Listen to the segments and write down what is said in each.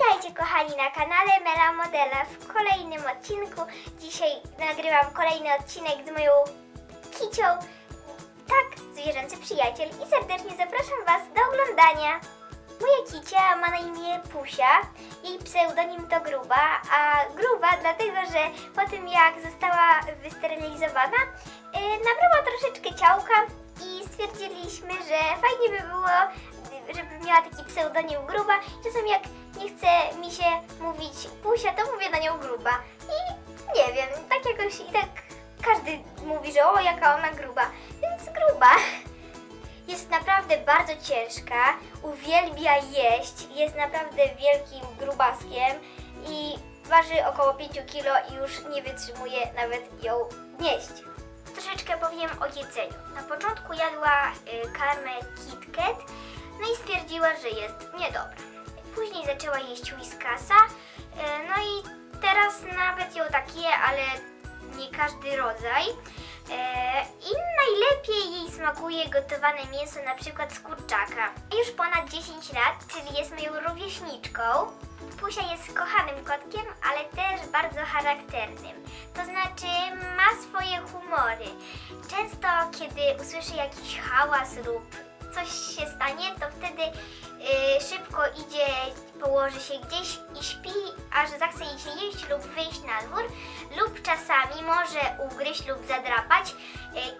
Witajcie kochani na kanale Mela Modela w kolejnym odcinku. Dzisiaj nagrywam kolejny odcinek z moją kicią. Tak, zwierzęcy przyjaciel i serdecznie zapraszam Was do oglądania. Moja kicia ma na imię Pusia, jej pseudonim to Gruba, a Gruba dlatego, że po tym jak została wysterylizowana, yy, nabrała troszeczkę ciałka i stwierdziliśmy, że fajnie by było, żeby miała taki pseudonim Gruba. Czasem jak nie chce mi się mówić Pusia, to mówię na nią Gruba. I nie wiem, tak jakoś i tak każdy mówi, że o jaka ona gruba, więc Gruba. Jest naprawdę bardzo ciężka, uwielbia jeść, jest naprawdę wielkim grubaskiem i waży około 5 kg i już nie wytrzymuje nawet ją nieść. Troszeczkę powiem o jedzeniu. Na początku jadła y, karmę KitKat, no i stwierdziła, że jest niedobra. Później zaczęła jeść Whiskasa, y, no i teraz nawet ją tak je, ale nie każdy rodzaj. E, I najlepiej jej smakuje gotowane mięso na przykład z kurczaka. Już ponad 10 lat, czyli jest moją rówieśniczką. Pusia jest kochanym kotkiem, ale też bardzo charakternym. To znaczy ma swoje humory. Często kiedy usłyszy jakiś hałas lub coś się stanie, to wtedy y, szybko idzie, położy się gdzieś i śpi, aż zachce jej się jeść lub wyjść na dwór, lub czasami może ugryźć lub zadrapać, y,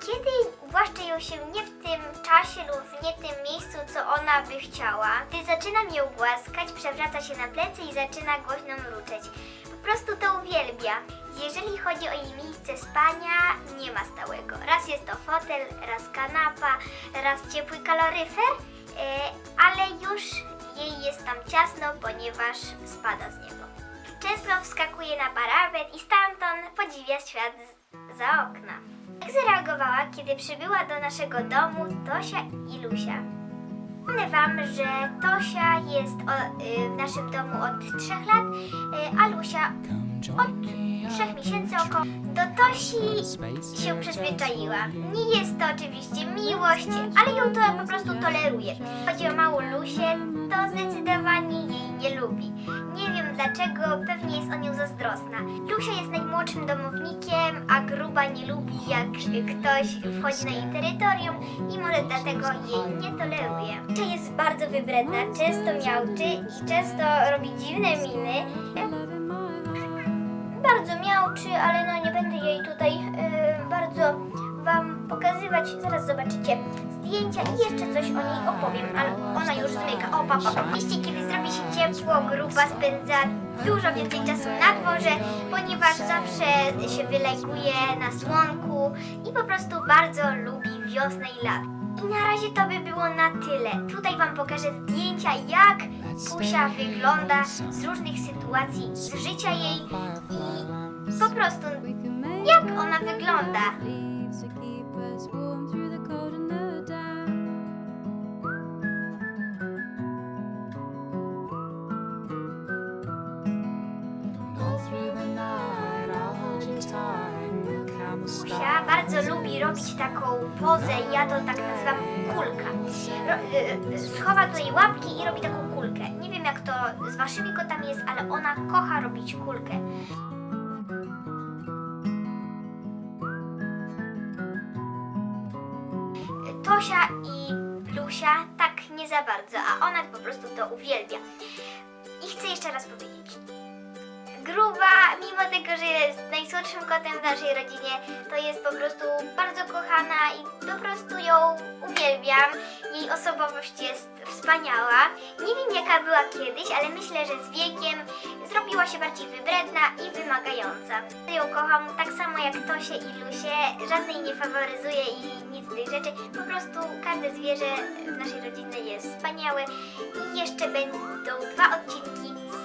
kiedy głaszcze ją się nie w tym czasie lub w nie tym miejscu, co ona by chciała. Gdy zaczynam ją głaskać, przewraca się na plecy i zaczyna głośno mruczeć. Po prostu to uwielbia. Jeżeli chodzi o jej miejsce spania, nie ma stałego. Raz jest to fotel, raz kanapa, raz ciepły kaloryfer, e, ale już jej jest tam ciasno, ponieważ spada z niego. Często wskakuje na parapet i stamtąd podziwia świat za okna. Jak zareagowała, kiedy przybyła do naszego domu Tosia i Lusia? Powiem Wam, że Tosia jest y, w naszym domu od 3 lat, y, a Lusia od 3 miesięcy około. Do Tosi się przyzwyczaiła. Nie jest to oczywiście miłość, ale ją to po prostu toleruje. Chodzi o małą Lusię, to zdecydowanie jej nie lubi. Nie wiem dlaczego, pewnie jest o nią zazdrosna. Lusia jest najmłodszym domownikiem, a Gruba nie lubi jak ktoś wchodzi na jej terytorium i może dlatego jej nie toleruje. Lusia jest bardzo wybredna, często miałczy i często robi dziwne miny. Bardzo miałczy, ale no nie będę jej tutaj e, bardzo Wam pokazywać. Zaraz zobaczycie zdjęcia i jeszcze coś o niej opowiem, ale ona już zmyka. O, papa, oczywiście kiedy zrobi się ciepło, grupa spędza dużo więcej czasu na dworze, ponieważ zawsze się wylęguje na słonku i po prostu bardzo lubi wiosnę i lato. I na razie to by było na tyle. Tutaj Wam pokażę zdjęcia, jak Pusia wygląda z różnych sytuacji z życia jej i po prostu jak ona wygląda. Bardzo lubi robić taką pozę, ja to tak nazywam kulka. Ro, y, y, schowa tutaj łapki i robi taką kulkę. Nie wiem jak to z waszymi kotami jest, ale ona kocha robić kulkę. Tosia i Lusia tak nie za bardzo, a ona po prostu to uwielbia. I chcę jeszcze raz powiedzieć. Gruba, mimo tego, że jest najsłodszym kotem w naszej rodzinie, to jest po prostu bardzo kochana i po prostu ją uwielbiam. Jej osobowość jest wspaniała. Nie wiem jaka była kiedyś, ale myślę, że z wiekiem zrobiła się bardziej wybredna i wymagająca. Ją kocham tak samo jak Tosię i Lusię, żadnej nie faworyzuję i nic z tych rzeczy. Po prostu każde zwierzę w naszej rodzinie jest wspaniałe i jeszcze będą dwa odcinki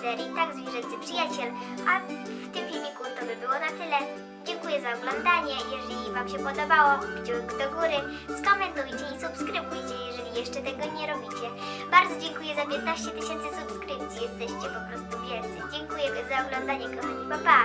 serii Tak Zwierzęcy Przyjaciel, a w tym filmiku to by było na tyle. Dziękuję za oglądanie. Jeżeli Wam się podobało, kciuk do góry, skomentujcie i subskrybujcie, jeżeli jeszcze tego nie robicie. Bardzo dziękuję za 15 tysięcy subskrypcji. Jesteście po prostu wielcy. Dziękuję za oglądanie, kochani. Pa, pa!